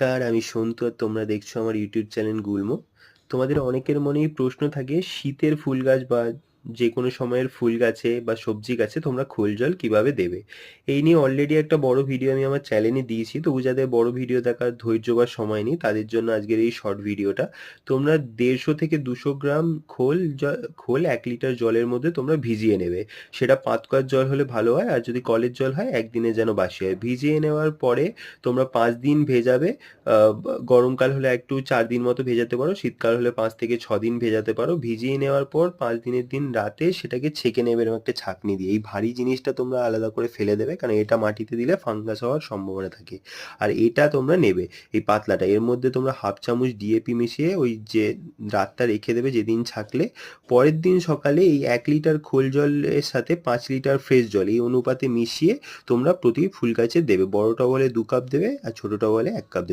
নমস্কার, আমি সন্তু আর তোমরা দেখছ আমার ইউটিউব চ্যানেল গুলমো। তোমাদের অনেকের মনেই প্রশ্ন থাকে, শীতের ফুল গাছ বা যে কোনো সময়ের ফুল গাছে বা সবজি গাছে তোমরা খোল জল কীভাবে দেবে। এই নিয়ে অলরেডি একটা বড় ভিডিও আমি আমার চ্যানেলে দিয়েছি। তবু যাদের বড় ভিডিও দেখার ধৈর্য বা সময় নেই, তাদের জন্য আজকের এই শর্ট ভিডিওটা তোমরা দেড়শো থেকে দুশো গ্রাম খোল খোল এক লিটার জলের মধ্যে তোমরা ভিজিয়ে নেবে। সেটা পাতকার জল হলে ভালো হয়, আর যদি কলের জল হয়, একদিনে যেন বাসি হয়। ভিজিয়ে নেওয়ার পরে তোমরা পাঁচ দিন ভেজাবে। গরমকাল হলে একটু চার দিন মতো ভেজাতে পারো, শীতকাল হলে পাঁচ থেকে ছ দিন ভেজাতে পারো। ভিজিয়ে নেওয়ার পর পাঁচ দিনের দিন রাতে সেটাকে ছেঁকে নেবে এরকম একটা ছাঁকনি দিয়ে। এই ভারী জিনিসটা তোমরা আলাদা করে ফেলে দেবে কারণ এটা মাটিতে দিলে ফাঙ্গাস হওয়ার সম্ভাবনা থাকে। আর এটা তোমরা নেবে এই পাতলাটা। এর মধ্যে তোমরা হাফ চামচ ডিএপি মিশিয়ে ওই যে রাতটা রেখে দেবে যেদিন ছাকলে, পরের দিন সকালে এই এক লিটার খোল জলের সাথে পাঁচ লিটার ফ্রেশ জল এই অনুপাতে মিশিয়ে তোমরা প্রতি ফুল গাছে দেবে। বড়টা বলে দু কাপ দেবে আর ছোটটা বলে এক কাপ দেবে।